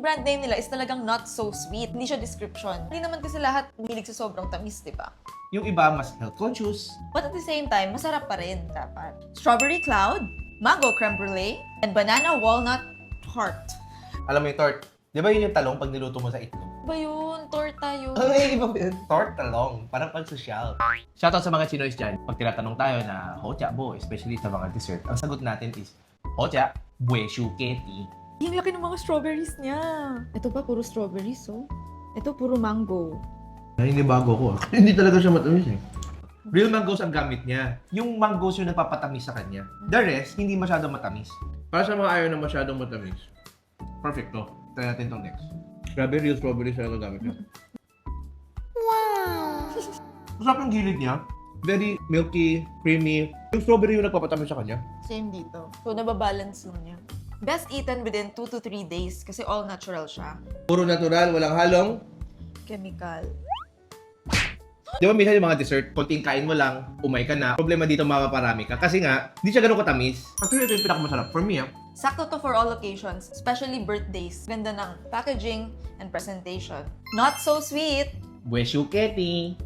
brand name nila is talagang not so sweet. Hindi siya description. Hindi naman kasi lahat mahilig sa sobrang tamis, di ba? Yung iba mas health conscious. But at the same time, masarap pa rin dapat. Strawberry cloud, mango creme brulee, and banana walnut tart. Alam mo yung tort? Di ba yun yung talong pag niluto mo sa itlog? Ba yun? Torta yun. Ay, iba ba yun? Tort talong. Parang pag social. Shoutout sa mga Chinoys dyan. Pag tinatanong tayo na Hocha bo, especially sa mga dessert, ang sagot natin is Hocha, Bueshu Keti. Yung laki ng mga strawberries niya. Ito pa, puro strawberries, oh. Ito, puro mango. Ay, hindi bago ko. hindi talaga siya matamis eh. Real mangoes ang gamit niya. Yung mangoes yung nagpapatamis sa kanya. The rest, hindi masyadong matamis. Para sa mga ayaw na masyadong matamis. Perfect to. Try natin tong next. Grabe, real strawberry siya ang gamit niya. Wow! Masarap yung gilid niya. Very milky, creamy. Yung strawberry yung nagpapatamis sa kanya. Same dito. So, nababalance lang niya. Best eaten within 2 to 3 days kasi all natural siya. Puro natural, walang halong. Chemical. Di ba minsan yung mga dessert, konting kain mo lang, umay ka na. Problema dito mapaparami ka. Kasi nga, hindi siya ganun katamis. Actually, ito yung pinakamasarap for me ah. Sakto to for all occasions, especially birthdays. Ganda ng packaging and presentation. Not so sweet, Bueshu Keti.